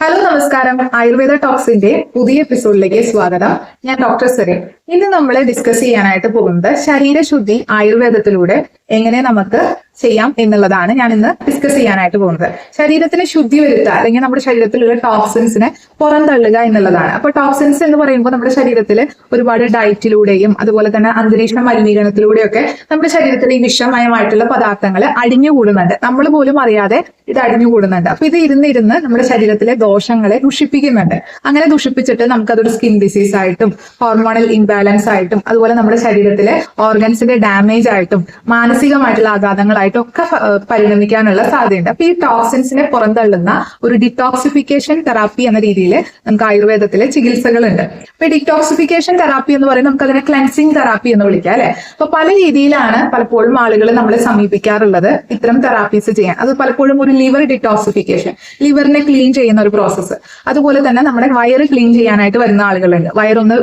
Hello നമസ്കാരം. ആയുർവേദ ടോക്സിന്റെ പുതിയ എപ്പിസോഡിലേക്ക് സ്വാഗതം. ഞാൻ ഡോക്ടർ സരീൻ ഇന്ന് നമ്മൾ ഡിസ്കസ് ചെയ്യാനായിട്ട് പോകുന്നത് ശരീരശുദ്ധി ആയുർവേദത്തിലൂടെ എങ്ങനെ നമുക്ക് ചെയ്യാം എന്നുള്ളതാണ് ഞാൻ ഇന്ന് ഡിസ്കസ് ചെയ്യാനായിട്ട് പോകുന്നത്. ശരീരത്തിന് ശുദ്ധി വരുത്തുക അല്ലെങ്കിൽ നമ്മുടെ ശരീരത്തിലുള്ള ടോക്സിൻസിനെ പുറന്തള്ളുക എന്നുള്ളതാണ്. അപ്പൊ ടോക്സിൻസ് എന്ന് പറയുമ്പോൾ നമ്മുടെ ശരീരത്തിൽ ഒരുപാട് ഡയറ്റിലൂടെയും അതുപോലെ തന്നെ അന്തരീക്ഷ മലിനീകരണത്തിലൂടെയൊക്കെ നമ്മുടെ ശരീരത്തിൽ ഈ വിഷമയമായിട്ടുള്ള പദാർത്ഥങ്ങൾ അടിഞ്ഞുകൂടുന്നുണ്ട്. നമ്മൾ പോലും അറിയാതെ ഇത് അടിഞ്ഞുകൂടുന്നുണ്ട്. അപ്പൊ ഇത് ഇരുന്നിരുന്ന് നമ്മുടെ ശരീരത്തിലെ ദോഷങ്ങളെ ദുഷിപ്പിക്കുന്നുണ്ട്. അങ്ങനെ ദുഷിപ്പിച്ചിട്ട് നമുക്കതൊരു സ്കിൻ ഡിസീസ് ആയിട്ടും ഹോർമോണൽ ഇംബാലൻസ് ആയിട്ടും അതുപോലെ നമ്മുടെ ശരീരത്തിലെ ഓർഗൻസിന്റെ ഡാമേജ് ആയിട്ടും മാനസികമായിട്ടുള്ള ആഘാതങ്ങളായിട്ടും ഒക്കെ പരിണമിക്കാനുള്ള സാധ്യതയുണ്ട്. അപ്പൊ ഈ ടോക്സിൻസിനെ പുറന്തള്ളുന്ന ഒരു ഡിറ്റോക്സിഫിക്കേഷൻ തെറാപ്പി എന്ന രീതിയിൽ നമുക്ക് ആയുർവേദത്തിലെ ചികിത്സകളുണ്ട്. അപ്പൊ ഡിറ്റോക്സിഫിക്കേഷൻ തെറാപ്പി എന്ന് പറയുന്നത് നമുക്ക് അതിനെ ക്ലൻസിങ് തെറാപ്പി എന്ന് വിളിക്കാം അല്ലെ? അപ്പൊ പല രീതിയിലാണ് പലപ്പോഴും ആളുകൾ നമ്മളെ സമീപിക്കാറുള്ളത് ഇത്തരം തെറാപ്പീസ് ചെയ്യാൻ. അത് പലപ്പോഴും ഒരു ലിവർ ഡിറ്റോക്സിഫിക്കേഷൻ ലിവറിനെ ക്ലീൻ ചെയ്യുന്ന ഒരു പ്രോസസ്സ്. അതുപോലെ തന്നെ നമ്മുടെ വയറ് ക്ലീൻ ചെയ്യാനായിട്ട് വരുന്ന ആളുകളുണ്ട്. വയറൊന്ന്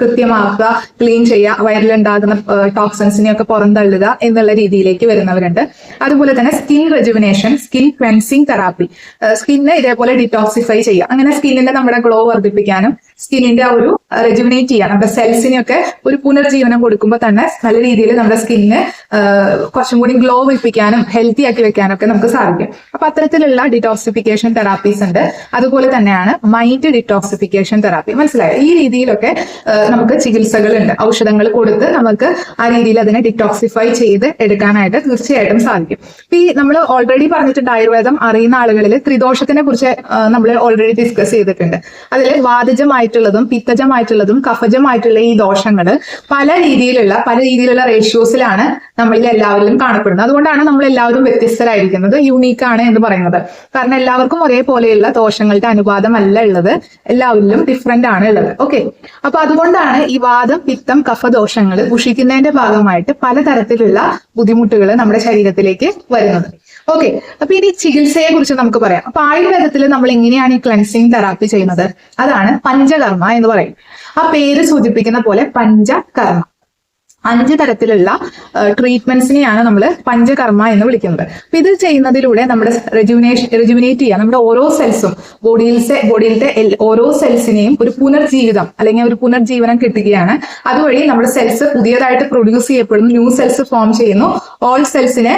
കൃത്യമാക്കുക ക്ലീൻ ചെയ്യുക വയറിലുണ്ടാകുന്ന ടോക്സിൻസിനെ ഒക്കെ പുറന്തള്ളുക എന്നുള്ള രീതിയിലേക്ക് വരുന്നവരുണ്ട്. അതുപോലെ തന്നെ skin rejuvenation skin cleansing therapy സ്കിന്നെ ഇതേപോലെ ഡിറ്റോക്സിഫൈ ചെയ്യുക. അങ്ങനെ സ്കിന്നിന്റെ നമ്മുടെ ഗ്ലോ വർദ്ധിപ്പിക്കാനും സ്കിന്നിന്റെ ആ ഒരു റെജുവിനേറ്റ് ചെയ്യാൻ. നമ്മുടെ സെൽസിനെയൊക്കെ ഒരു പുനർജീവനം കൊടുക്കുമ്പോൾ തന്നെ നല്ല രീതിയിൽ നമ്മുടെ സ്കിന്നിന് കുറച്ചും കൂടി ഗ്ലോ വെപ്പിക്കാനും ഹെൽത്തി ആക്കി വെക്കാനും ഒക്കെ നമുക്ക് സാധിക്കും. അപ്പൊ അത്തരത്തിലുള്ള ഡിറ്റോക്സിഫിക്കേഷൻ തെറാപ്പീസ് ഉണ്ട്. അതുപോലെ തന്നെയാണ് മൈൻഡ് ഡിറ്റോക്സിഫിക്കേഷൻ തെറാപ്പി മനസ്സിലായോ? ഈ രീതിയിലൊക്കെ നമുക്ക് ചികിത്സകളുണ്ട്. ഔഷധങ്ങൾ കൊടുത്ത് നമുക്ക് ആ രീതിയിൽ അതിനെ ഡിറ്റോക്സിഫൈ ചെയ്ത് എടുക്കാനായിട്ട് തീർച്ചയായിട്ടും സാധിക്കും. ഈ നമ്മൾ ഓൾറെഡി പറഞ്ഞിട്ടുണ്ട് ആയുർവേദം അറിയുന്ന ആളുകളിൽ ത്രിദോഷത്തിനെ കുറിച്ച് നമ്മൾ ഓൾറെഡി ഡിസ്കസ് ചെയ്തിട്ടുണ്ട്. അതിൽ വാതജമായിട്ടുള്ളതും പിത്തജമായിട്ടുള്ളതും കഫജമായിട്ടുള്ള ഈ ദോഷങ്ങൾ പല രീതിയിലുള്ള പല രീതിയിലുള്ള റേഷ്യോസിലാണ് നമ്മളിൽ എല്ലാവരിലും കാണപ്പെടുന്നത്. അതുകൊണ്ടാണ് നമ്മൾ എല്ലാവരും വ്യത്യസ്തരായിരിക്കുന്നത്. യുണീക്ക് ആണ് എന്ന് പറയുന്നത്. കാരണം എല്ലാവർക്കും ഒരേപോലെയുള്ള ദോഷങ്ങളുടെ അനുപാതമല്ല ഉള്ളത്. എല്ലാവരിലും ഡിഫറെന്റ് ആണ് ഉള്ളത്. ഓക്കെ അപ്പൊ അതുകൊണ്ടാണ് ഈ വാദം പിത്തം കഫദോഷങ്ങൾ ഉഷിക്കുന്നതിന്റെ ഭാഗമായിട്ട് പലതരത്തിലുള്ള ബുദ്ധിമുട്ടുകൾ നമ്മുടെ ശരീരത്തിലേക്ക് വരുന്നത്. ഓക്കെ അപ്പൊ ഇനി ചികിത്സയെ കുറിച്ച് നമുക്ക് പറയാം. അപ്പൊ ആയുർവേദത്തിൽ നമ്മൾ എങ്ങനെയാണ് ഈ ക്ലൻസിങ് തെറാപ്പി ചെയ്യുന്നത്? അതാണ് പഞ്ചകർമ്മ എന്ന് പറയും. ആ പേര് സൂചിപ്പിക്കുന്ന പോലെ പഞ്ചകർമ്മ. അഞ്ച് തരത്തിലുള്ള ട്രീറ്റ്മെന്റ്സിനെയാണ് നമ്മൾ പഞ്ചകർമ്മ എന്ന് വിളിക്കുന്നത്. അപ്പൊ ഇത് ചെയ്യുന്നതിലൂടെ നമ്മുടെ റെജുവിനേഷൻ റെജുവിനേറ്റ് ചെയ്യുക നമ്മുടെ ഓരോ സെൽസും ബോഡിയിലത്തെ ബോഡിയിലത്തെ ഓരോ സെൽസിനെയും ഒരു പുനർജീവിതം അല്ലെങ്കിൽ ഒരു പുനർജീവനം കിട്ടുകയാണ്. അതുവഴി നമ്മുടെ സെൽസ് പുതിയതായിട്ട് പ്രൊഡ്യൂസ് ചെയ്യപ്പെടുന്നു ന്യൂ സെൽസ് ഫോം ചെയ്യുന്നു ഓൾ സെൽസിനെ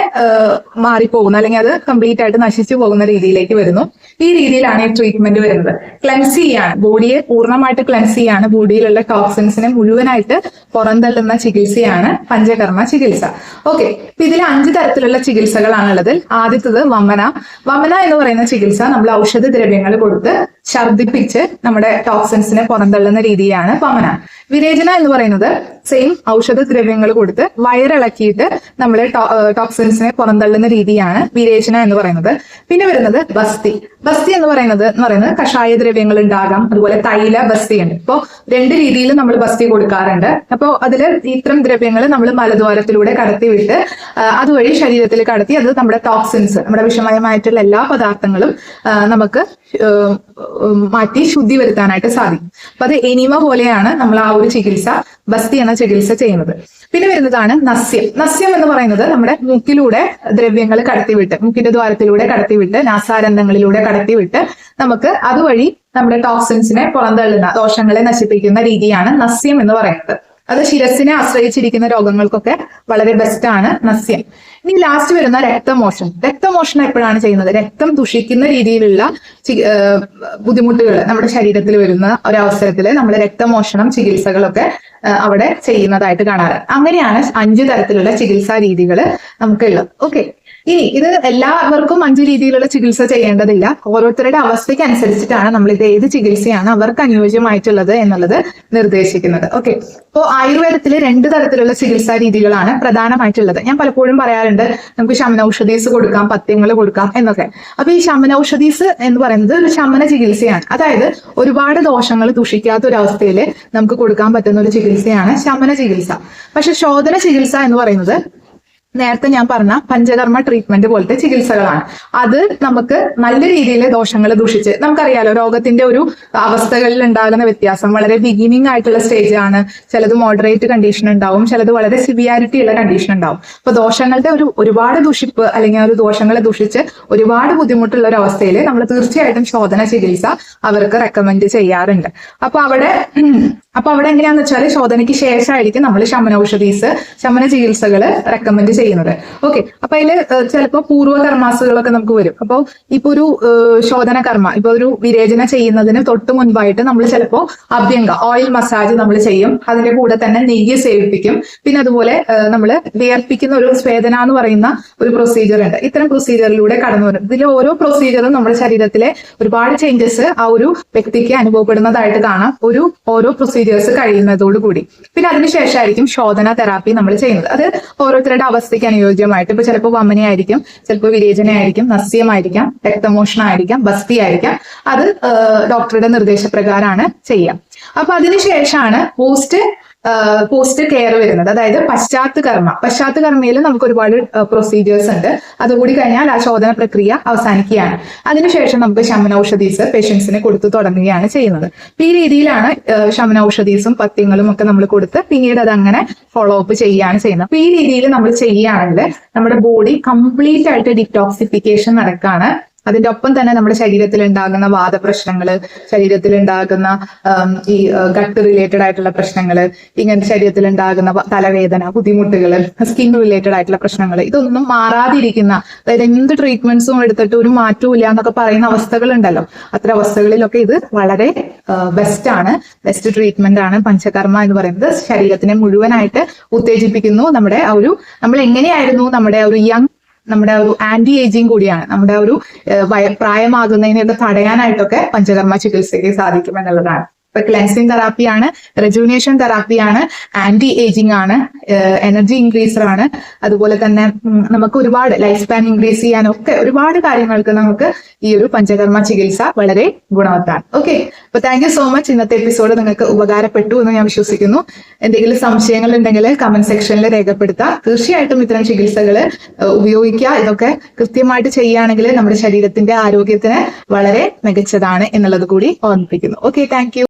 മാറിപ്പോകുന്നു അല്ലെങ്കിൽ അത് കംപ്ലീറ്റ് ആയിട്ട് നശിച്ചു പോകുന്ന രീതിയിലേക്ക് വരുന്നു. ഈ രീതിയിലാണ് ഈ ട്രീറ്റ്മെന്റ് വരുന്നത്. ക്ലെൻസ് ചെയ്യാണ് ബോഡിയെ പൂർണമായിട്ട് ക്ലെൻസ് ചെയ്യാണ് ബോഡിയിലുള്ള ടോക്സിൻസിനെ മുഴുവനായിട്ട് പുറന്തള്ളുന്ന ചികിത്സയാണ് പഞ്ചകർമ്മ ചികിത്സ. ഓക്കെ ഇപ്പൊ ഇതിൽ അഞ്ച് തരത്തിലുള്ള ചികിത്സകളാണുള്ളത്. ആദ്യത്തത് വമന. വമന എന്ന് പറയുന്ന ചികിത്സ നമ്മൾ ഔഷധ ദ്രവ്യങ്ങൾ കൊടുത്ത് ഛർദിപ്പിച്ച് നമ്മുടെ ടോക്സിൻസിനെ പുറന്തള്ളുന്ന രീതിയാണ് വമന. വിരേചന എന്ന് പറയുന്നത് സെയിം ഔഷധ ദ്രവ്യങ്ങൾ കൊടുത്ത് വയറിളക്കിയിട്ട് നമ്മൾ ടോക്സിൻസിനെ പുറന്തള്ളുന്ന രീതിയാണ് വിരേചന എന്ന് പറയുന്നത്. പിന്നെ വരുന്നത് ബസ്തി. ബസ്തി എന്ന് പറയുന്നത് എന്ന് പറയുന്നത് കഷായ ദ്രവ്യങ്ങൾ ഉണ്ടാകാം. അതുപോലെ തൈല ബസ്തി ഉണ്ട്. ഇപ്പോൾ രണ്ട് രീതിയിൽ നമ്മൾ ബസ്തി കൊടുക്കാറുണ്ട്. അപ്പോൾ അതിൽ ഇത്തരം ദ്രവ്യങ്ങൾ നമ്മൾ മലദ്വാരത്തിലൂടെ കടത്തിവിട്ട് അതുവഴി ശരീരത്തിൽ കടത്തി അത് നമ്മുടെ ടോക്സിൻസ് നമ്മുടെ വിഷമയമായിട്ടുള്ള എല്ലാ പദാർത്ഥങ്ങളും നമുക്ക് മാറ്റി ശുദ്ധി വരുത്താനായിട്ട് സാധിക്കും. അപ്പൊ അത് എനിമ പോലെയാണ് നമ്മൾ ആ ചികിത്സ ബസ്തി എന്ന ചികിത്സ ചെയ്യുന്നത്. പിന്നെ വരുന്നതാണ് നസ്യം. നസ്യം എന്ന് പറയുന്നത് നമ്മുടെ മൂക്കിലൂടെ ദ്രവ്യങ്ങൾ കടത്തിവിട്ട് മൂക്കിന്റെ ദ്വാരത്തിലൂടെ കടത്തിവിട്ട് നാസാരന്ധങ്ങളിലൂടെ കടത്തിവിട്ട് നമുക്ക് അതുവഴി നമ്മുടെ ടോക്സിൻസിനെ പുറന്തള്ളുന്ന ദോഷങ്ങളെ നശിപ്പിക്കുന്ന രീതിയാണ് നസ്യം എന്ന് പറയുന്നത്. അത് ശിരസിനെ ആശ്രയിച്ചിരിക്കുന്ന രോഗങ്ങൾക്കൊക്കെ വളരെ ബെസ്റ്റ് ആണ് നസ്യം. ഇനി ലാസ്റ്റ് വരുന്ന രക്തമോഷണം രക്തമോഷണം എപ്പോഴാണ് ചെയ്യുന്നത്? രക്തം ദുഷിക്കുന്ന രീതിയിലുള്ള ബുദ്ധിമുട്ടുകൾ നമ്മുടെ ശരീരത്തിൽ വരുന്ന ഒരവസരത്തിൽ നമ്മൾ രക്തമോഷണം ചികിത്സകളൊക്കെ അവിടെ ചെയ്യുന്നതായിട്ട് കാണാറ്. അങ്ങനെയാണ് അഞ്ച് തരത്തിലുള്ള ചികിത്സാ രീതികൾ നമുക്കുള്ളത്. ഓക്കെ ഇനി ഇത് എല്ലാവർക്കും അഞ്ച് രീതിയിലുള്ള ചികിത്സ ചെയ്യേണ്ടതില്ല. ഓരോരുത്തരുടെ അവസ്ഥയ്ക്ക് അനുസരിച്ചിട്ടാണ് നമ്മൾ ഇത് ഏത് ചികിത്സയാണ് അവർക്ക് അനുയോജ്യമായിട്ടുള്ളത് എന്നുള്ളത് നിർദ്ദേശിക്കുന്നത്. ഓക്കെ അപ്പോൾ ആയുർവേദത്തിൽ രണ്ട് തരത്തിലുള്ള ചികിത്സാ രീതികളാണ് പ്രധാനമായിട്ടുള്ളത്. ഞാൻ പലപ്പോഴും പറയാറുണ്ട് നമുക്ക് ശമനൌഷധീസ് കൊടുക്കാം പത്യങ്ങൾ കൊടുക്കാം എന്നൊക്കെ. അപ്പൊ ഈ ശമനൌഷധീസ് എന്ന് പറയുന്നത് ഒരു ശമന ചികിത്സയാണ്. അതായത് ഒരുപാട് ദോഷങ്ങൾ ദുഷിക്കാത്ത ഒരു അവസ്ഥയിൽ നമുക്ക് കൊടുക്കാൻ പറ്റുന്ന ഒരു ചികിത്സയാണ് ശമന ചികിത്സ. പക്ഷെ ശോധന ചികിത്സ എന്ന് പറയുന്നത് നേരത്തെ ഞാൻ പറഞ്ഞ പഞ്ചകർമ്മ ട്രീറ്റ്മെന്റ് പോലത്തെ ചികിത്സകളാണ്. അത് നമുക്ക് നല്ല രീതിയിൽ ദോഷങ്ങൾ ദൂഷിച്ച് നമുക്കറിയാലോ രോഗത്തിന്റെ ഒരു അവസ്ഥകളിൽ ഉണ്ടാകുന്ന വ്യത്യാസം വളരെ ബിഗിനിങ് ആയിട്ടുള്ള സ്റ്റേജ് ആണ്. ചിലത് മോഡറേറ്റ് കണ്ടീഷൻ ഉണ്ടാവും ചിലത് വളരെ സിവിയാരിറ്റി ഉള്ള കണ്ടീഷൻ ഉണ്ടാവും. അപ്പൊ ദോഷങ്ങളുടെ ഒരു ഒരുപാട് ദുഷിപ്പ് അല്ലെങ്കിൽ ഒരു ദോഷങ്ങളെ ദൂഷിച്ച് ഒരുപാട് ബുദ്ധിമുട്ടുള്ള ഒരു അവസ്ഥയിൽ നമ്മൾ തീർച്ചയായിട്ടും ശോധന ചികിത്സ അവർക്ക് റെക്കമെൻഡ് ചെയ്യാറുണ്ട്. അപ്പൊ അവിടെ അപ്പൊ അവിടെ എങ്ങനെയാന്ന് വെച്ചാൽ ശോധനയ്ക്ക് ശേഷമായിരിക്കും നമ്മൾ ശമന ഔഷധീസ് ശമന ചികിത്സകൾ റെക്കമെൻഡ് ചെയ്യുന്നത്. ഓക്കെ അപ്പൊ അതിൽ ചിലപ്പോൾ പൂർവ കർമാസുകളൊക്കെ നമുക്ക് വരും. അപ്പോൾ ഇപ്പൊ ഒരു ശോധന കർമ്മ ഇപ്പൊ ഒരു വിരേചന ചെയ്യുന്നതിന് തൊട്ട് മുൻപായിട്ട് നമ്മൾ ചിലപ്പോൾ അഭ്യംഗ ഓയിൽ മസാജ് നമ്മൾ ചെയ്യും. അതിന്റെ കൂടെ തന്നെ നെയ്യ് സേവിപ്പിക്കും. പിന്നെ അതുപോലെ നമ്മൾ വിയർപ്പിക്കുന്ന ഒരു സ്വേദന എന്ന് പറയുന്ന ഒരു പ്രൊസീജിയർ ഉണ്ട്. ഇത്തരം പ്രൊസീജിയറിലൂടെ കടന്നു വരും. ഇതിലെ ഓരോ പ്രൊസീജിയറും നമ്മുടെ ശരീരത്തിലെ ഒരുപാട് ചേഞ്ചസ് ആ ഒരു വ്യക്തിക്ക് അനുഭവപ്പെടുന്നതായിട്ട് കാണാം. ഒരു ഓരോ പ്രൊസീജിയേഴ്സ് കഴിയുന്നതോടുകൂടി. പിന്നെ അതിനുശേഷമായിരിക്കും ശോധന തെറാപ്പി നമ്മൾ ചെയ്യുന്നത്. അത് ഓരോരുത്തരുടെ അവസ്ഥയ്ക്ക് അനുയോജ്യമായിട്ട്. ഇപ്പൊ ചിലപ്പോൾ വമനയായിരിക്കും ചിലപ്പോൾ വിരേചനയായിരിക്കും നസ്യമായിരിക്കാം രക്തമോഷണമായിരിക്കാം ബസ്തി ആയിരിക്കാം. അത് ഡോക്ടറുടെ നിർദ്ദേശപ്രകാരമാണ് ചെയ്യാം അപ്പൊ അതിനുശേഷമാണ് പോസ്റ്റ് പോസ്റ്റ് കെയർ വരുന്നത്. അതായത് പശ്ചാത്ത കർമ്മ. പശ്ചാത്ത കർമ്മയിൽ നമുക്ക് ഒരുപാട് പ്രൊസീജിയേഴ്സ് ഉണ്ട്. അതുകൂടി കഴിഞ്ഞാൽ ആ ശോധന പ്രക്രിയ അവസാനിക്കുകയാണ്. അതിനുശേഷം നമുക്ക് ശമനൌഷധീസ് പേഷ്യൻസിന് കൊടുത്തു തുടങ്ങുകയാണ് ചെയ്യുന്നത്. ഈ രീതിയിലാണ് ശമനൌഷധീസും പത്യങ്ങളും ഒക്കെ നമ്മൾ കൊടുത്ത് പിന്നീട് അത് അങ്ങനെ ഫോളോ അപ്പ് ചെയ്യുകയാണ് ചെയ്യുന്നത്. അപ്പൊ ഈ രീതിയിൽ നമ്മൾ ചെയ്യുകയാണെങ്കിൽ നമ്മുടെ ബോഡി കംപ്ലീറ്റ് ആയിട്ട് ഡിറ്റോക്സിഫിക്കേഷൻ നടക്കാണ് അതിന്റെ ഒപ്പം തന്നെ നമ്മുടെ ശരീരത്തിൽ ഉണ്ടാകുന്ന വാദപ്രശ്നങ്ങൾ ശരീരത്തിൽ ഉണ്ടാകുന്ന ഈ ഗട്ട് റിലേറ്റഡ് ആയിട്ടുള്ള പ്രശ്നങ്ങൾ ഇങ്ങനെ ശരീരത്തിൽ ഉണ്ടാകുന്ന തലവേദന ബുദ്ധിമുട്ടുകൾ സ്കിൻ റിലേറ്റഡ് ആയിട്ടുള്ള പ്രശ്നങ്ങൾ ഇതൊന്നും മാറാതിരിക്കുന്ന അതായത് എന്ത് ട്രീറ്റ്മെന്റ്സും എടുത്തിട്ട് ഒരു മാറ്റവും ഇല്ല എന്നൊക്കെ പറയുന്ന അവസ്ഥകൾ ഉണ്ടല്ലോ അത്ര അവസ്ഥകളിലൊക്കെ ഇത് വളരെ ബെസ്റ്റ് ആണ്. ബെസ്റ്റ് ട്രീറ്റ്മെന്റ് ആണ് പഞ്ചകർമ്മ എന്ന് പറയുന്നത്. ശരീരത്തിനെ മുഴുവനായിട്ട് ഉത്തേജിപ്പിക്കുന്നു നമ്മുടെ ആ ഒരു നമ്മൾ എങ്ങനെയായിരുന്നു നമ്മുടെ ഒരു യങ് നമ്മുടെ ഒരു ആന്റി ഏജിങ് കൂടിയാണ്. നമ്മുടെ ഒരു പ്രായമാകുന്നതിനെയൊക്കെ തടയാനായിട്ടൊക്കെ പഞ്ചകർമ്മ ചികിത്സയ്ക്ക് സാധിക്കും എന്നുള്ളതാണ് ഇപ്പൊ ക്ലൻസിങ് തെറാപ്പിയാണ് റെജുവിനേഷൻ തെറാപ്പിയാണ് ആന്റി ഏജിങ് ആണ് എനർജി ഇൻക്രീസർ ആണ്. അതുപോലെ തന്നെ നമുക്ക് ഒരുപാട് ലൈഫ് സ്പാൻ ഇൻക്രീസ് ചെയ്യാനൊക്കെ ഒരുപാട് കാര്യങ്ങൾക്ക് നമുക്ക് ഈ ഒരു പഞ്ചകർമ്മ ചികിത്സ വളരെ ഗുണവത്താണ്. ഓക്കെ അപ്പൊ താങ്ക് യു സോ മച്ച് ഇന്നത്തെ എപ്പിസോഡ് നിങ്ങൾക്ക് ഉപകാരപ്പെട്ടു എന്ന് ഞാൻ വിശ്വസിക്കുന്നു. എന്തെങ്കിലും സംശയങ്ങൾ ഉണ്ടെങ്കിൽ കമന്റ് സെക്ഷനിൽ രേഖപ്പെടുത്താം. തീർച്ചയായിട്ടും ഇത്തരം ചികിത്സകൾ ഉപയോഗിക്കുക. ഇതൊക്കെ കൃത്യമായിട്ട് ചെയ്യുകയാണെങ്കിൽ നമ്മുടെ ശരീരത്തിന്റെ ആരോഗ്യത്തിന് വളരെ മികച്ചതാണ് എന്നുള്ളത് കൂടി ഓർമ്മിപ്പിക്കുന്നു. Okay thank